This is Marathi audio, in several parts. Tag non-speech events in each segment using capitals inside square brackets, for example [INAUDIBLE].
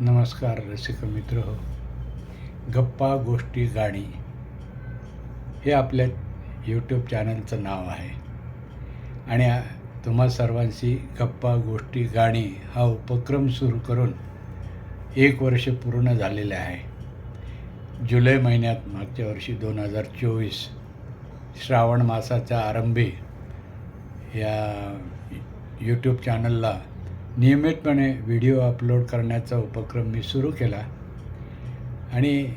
नमस्कार रसिक मित्र. हो गप्पा गोष्टी गाणी हे आपल्या यूट्यूब चॅनलचं नाव आहे. आणि तुम्हा सर्वांशी गप्पा गोष्टी गाणी हा उपक्रम सुरू करून एक वर्ष पूर्ण झालेले आहे. जुलै महिन्यात मागच्या वर्षी दोन हजार चोवीस श्रावण मासाच्या आरंभी या यूट्यूब चॅनलला नियमितपणे व्हिडिओ अपलोड करण्याचा उपक्रम मी सुरू केला. आणि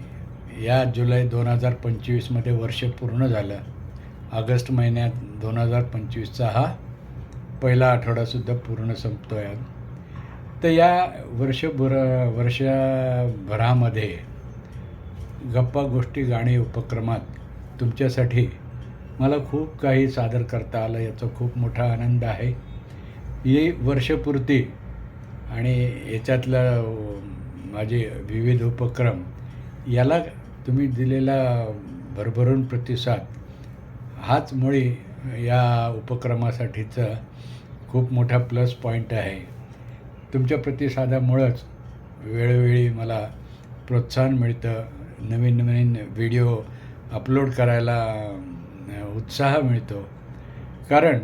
या जुलै दोन हजार पंचवीसमध्ये वर्ष पूर्ण झालं. ऑगस्ट महिन्यात दोन हजार पंचवीसचा हा पहिला आठवडासुद्धा पूर्ण संपतो आहे तर या वर्षभर वर्षभरामध्ये गप्पा गोष्टी गाणी उपक्रमात तुमच्यासाठी मला खूप काही सादर करता आलं. याचा खूप मोठा आनंद आहे. ही वर्षपूर्ती आणि याच्यातलं माझे विविध उपक्रम याला तुम्ही दिलेला भरभरून प्रतिसाद हाच मुळी या उपक्रमासाठीचा खूप मोठा प्लस पॉईंट आहे. तुमच्या प्रतिसादामुळंच वेळोवेळी मला प्रोत्साहन मिळतं नवीन नवीन व्हिडिओ अपलोड करायला उत्साह मिळतो. कारण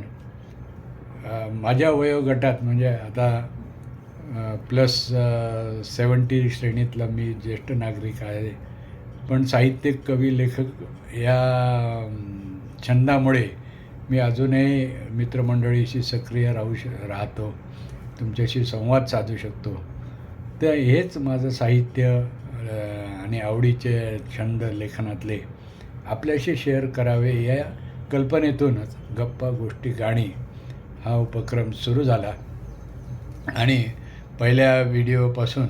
माझ्या वयोगटात म्हणजे आता प्लस सेवन्टी श्रेणीतला मी ज्येष्ठ नागरिक आहे. पण साहित्यिक कवी लेखक या छंदामुळे मी अजूनही मित्रमंडळीशी सक्रिय राहू श राहतो. तुमच्याशी संवाद साधू शकतो. तर हेच माझं साहित्य आणि आवडीचे छंद लेखनातले. आपल्याशी शेअर करावे या कल्पनेतूनच गप्पा गोष्टी गाणी हा उपक्रम सुरू झाला. आणि पहिल्या व्हिडिओपासून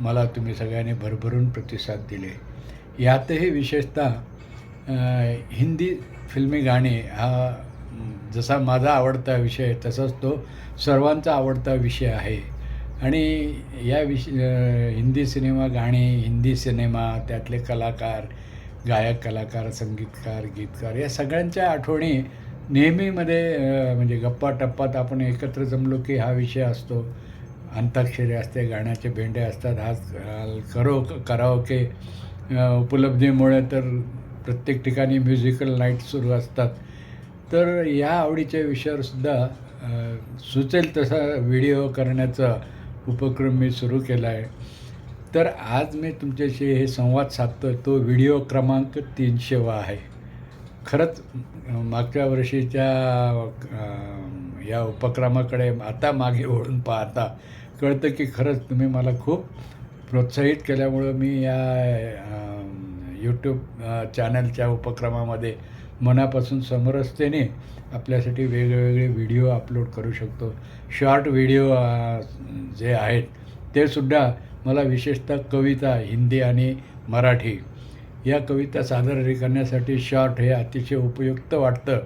मला तुम्ही सगळ्यांनी भरभरून प्रतिसाद दिले. यातही विशेषतः हिंदी फिल्मी गाणी हा जसा माझा आवडता विषय आहे, तसाच तो सर्वांचा आवडता विषय आहे. आणि या विष हिंदी सिनेमा गाणी हिंदी सिनेमा त्यातले कलाकार गायक कलाकार संगीतकार गीतकार या सगळ्यांच्या आठवणी नेहमीमध्ये म्हणजे गप्पा टप्पात आपण एकत्र जमलो की हा विषय असतो. अंताक्षरी असते गाण्याचे भेंडे असतात आज करो कराओके उपलब्धीमुळे तर प्रत्येक ठिकाणी म्युझिकल नाईट सुरू असतात. तर या आवडीच्या विषयावरसुद्धा सुचेल तसा व्हिडिओ करण्याचा उपक्रम मी सुरू केला आहे तर आज मी तुमच्याशी हे संवाद साधतो तो व्हिडिओ क्रमांक तीनशेवा आहे. खरंच मागच्या वर्षीच्या या उपक्रमाकडे आता मागे वळून पाहता कळतं की खरंच तुम्ही मला खूप प्रोत्साहित केल्यामुळं मी या यूट्यूब चॅनलच्या उपक्रमामध्ये मनापासून समरसतेने आपल्यासाठी वेगवेगळे व्हिडिओ अपलोड करू शकतो. शॉर्ट व्हिडिओ जे आहेत ते सुद्धा मला विशेषतः कविता हिंदी आणि मराठी या कविता सादर करण्यासाठी शॉर्ट हे अतिशय उपयुक्त वाटतं.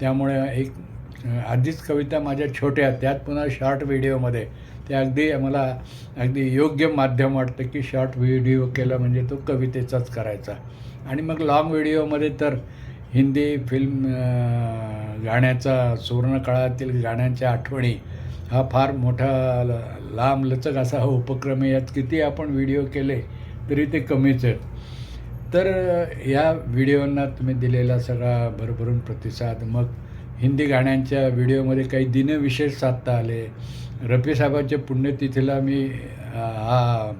त्यामुळे एक आधीच कविता माझ्या छोट्या त्यात पुन्हा शॉर्ट व्हिडिओमध्ये ते अगदी मला अगदी योग्य माध्यम वाटतं की शॉर्ट व्हिडिओ केला म्हणजे तो कवितेचाच करायचा. आणि मग लाँग व्हिडिओमध्ये तर हिंदी फिल्म गाण्याचा सुवर्णकाळातील गाण्यांच्या आठवणी हा फार मोठा ल- लांब लचक असा हा उपक्रम आहे. यात किती आपण व्हिडिओ केले तरी ते कमीच आहेत. तर या व्हिडिओंना तुम्ही दिलेला सगळा भरभरून प्रतिसाद. मग हिंदी गाण्यांच्या व्हिडिओमध्ये काही दिनविशेष साधता आले. रफी साहेबांच्या पुण्यतिथीला मी हा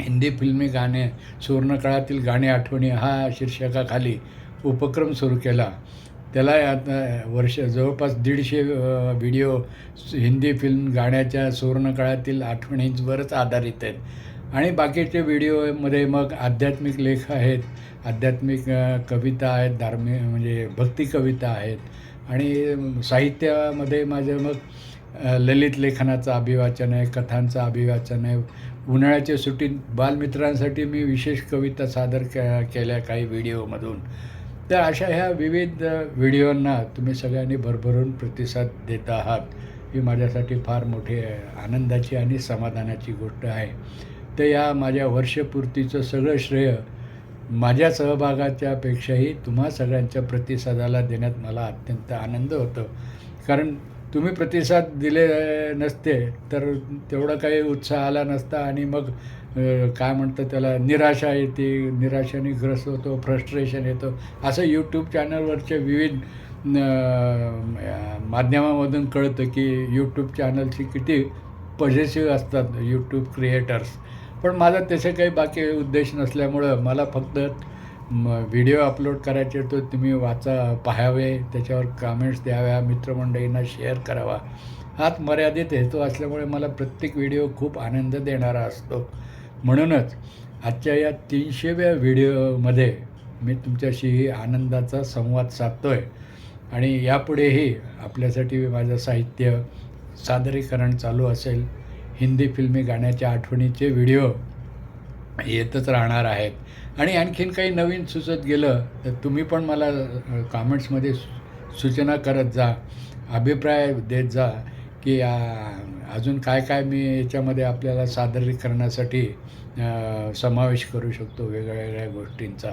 हिंदी फिल्मी गाणे सुवर्णकाळातील गाणे आठवणी हा शीर्षकाखाली उपक्रम सुरू केला. त्याला आता वर्ष जवळपास दीडशे व्हिडिओ हिंदी फिल्म गाण्याच्या सुवर्णकाळातील आठवणींवरच आधारित आहेत. आणि बाकीचे व्हिडिओमध्ये मग आध्यात्मिक लेख आहेत आध्यात्मिक कविता आहेत धार्मिक म्हणजे भक्ती कविता आहेत. आणि साहित्यामध्ये माझं मग ललित लेखनाचं अभिवाचन आहे कथांचं अभिवाचन आहे. उन्हाळ्याच्या सुट्टीत बालमित्रांसाठी मी विशेष कविता सादर के केल्या काही व्हिडिओमधून. तर अशा ह्या विविध व्हिडिओंना तुम्ही सगळ्यांनी भरभरून प्रतिसाद देत आहात. ही माझ्यासाठी फार मोठी आनंदाची आणि समाधानाची गोष्ट आहे. तर या माझ्या वर्षपूर्तीचं सगळं श्रेय माझ्या सहभागाच्यापेक्षाही तुम्हा सगळ्यांच्या प्रतिसादाला देण्यात मला अत्यंत आनंद होतो. कारण तुम्ही प्रतिसाद दिले नसते तर तेवढा काही उत्साह आला नसता आणि मग काय म्हणतात त्याला निराशा येते निराशाने ग्रस्त होतो फ्रस्ट्रेशन येतं. असं यूट्यूब चॅनलवरच्या विविध माध्यमामधून कळतं की यूट्यूब चॅनलची किती पॉझिटिव्ह असतात यूट्यूब क्रिएटर्स पण माझा तसे काही बाकी उद्देश नसल्यामुळं मला फक्त व्हिडिओ अपलोड करायचे तो तुम्ही वाचा पाहावे त्याच्यावर कमेंट्स द्याव्या मित्रमंडळींना शेअर करावा. हाच मर्यादित हेतू असल्यामुळे मला प्रत्येक व्हिडिओ खूप आनंद देणारा असतो. म्हणूनच आजच्या या तीनशेव्या व्हिडिओमध्ये मी तुमच्याशी आनंदाचा संवाद साधतो आहे आणि यापुढेही आपल्यासाठी माझं साहित्य सादरीकरण चालू असेल. हिंदी फिल्मी गाण्याच्या आठवणीचे व्हिडिओ येतच राहणार आहेत. आणि आणखीन काही नवीन सुचत गेलं तर तुम्ही पण मला कॉमेंट्समध्ये सूचना करत जा अभिप्राय देत जा की अजून काय काय मी याच्यामध्ये आपल्याला सादरीकरणासाठी समावेश करू शकतो वेगळ्या गोष्टींचा.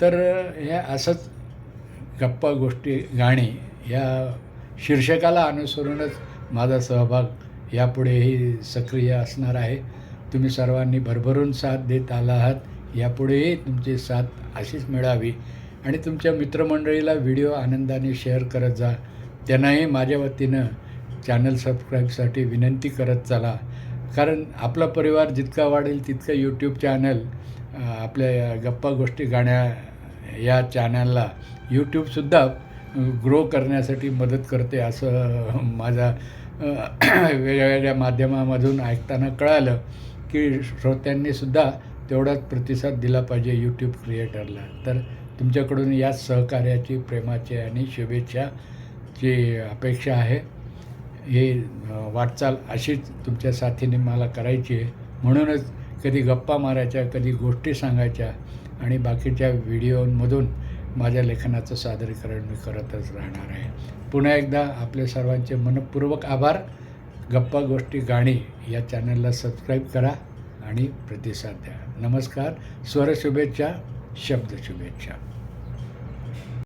तर ह्या असंच गप्पा गोष्टी गाणी या शीर्षकाला अनुसरूनच माझा सहभाग यापुढेही सक्रिय असणार आहे. तुम्ही सर्वांनी भरभरून साथ देत आला आहात यापुढेही तुमची साथ अशीच मिळावी. आणि तुमच्या मित्रमंडळीला व्हिडिओ आनंदाने शेअर करत जा. त्यांनाही माझ्या वतीनं चॅनल सबस्क्राईबसाठी विनंती करत चला. कारण आपला परिवार जितका वाढेल तितकं यूट्यूब चॅनल आपल्या गप्पा गोष्टी गाण्या या चॅनलला यूट्यूबसुद्धा ग्रो करण्यासाठी मदत करते असं माझा अ, [CLEARS THROAT] वेगवेगळ्या माध्यमामधून ऐकताना कळालं की श्रोत्यांनीसुद्धा तेवढाच प्रतिसाद दिला पाहिजे यूट्यूब क्रिएटरला तर तुमच्याकडून याच सहकार्याची प्रेमाची आणि शुभेच्छाची अपेक्षा आहे. हे वाटचाल अशीच तुमच्या साथीने मला करायची आहे. म्हणूनच कधी गप्पा मारायच्या कधी गोष्टी सांगायच्या आणि बाकीच्या व्हिडिओमधून माझ्या लेखनाचं सादरीकरण मी करतच राहणार आहे. पुन्हा एकदा आपले सर्वांचे मनपूर्वक आभार. गप्पा गोष्टी गाणी या चॅनलला सबस्क्राईब करा आणि प्रतिसाद द्या. नमस्कार. स्वर शुभेच्छा शब्द शुभेच्छा.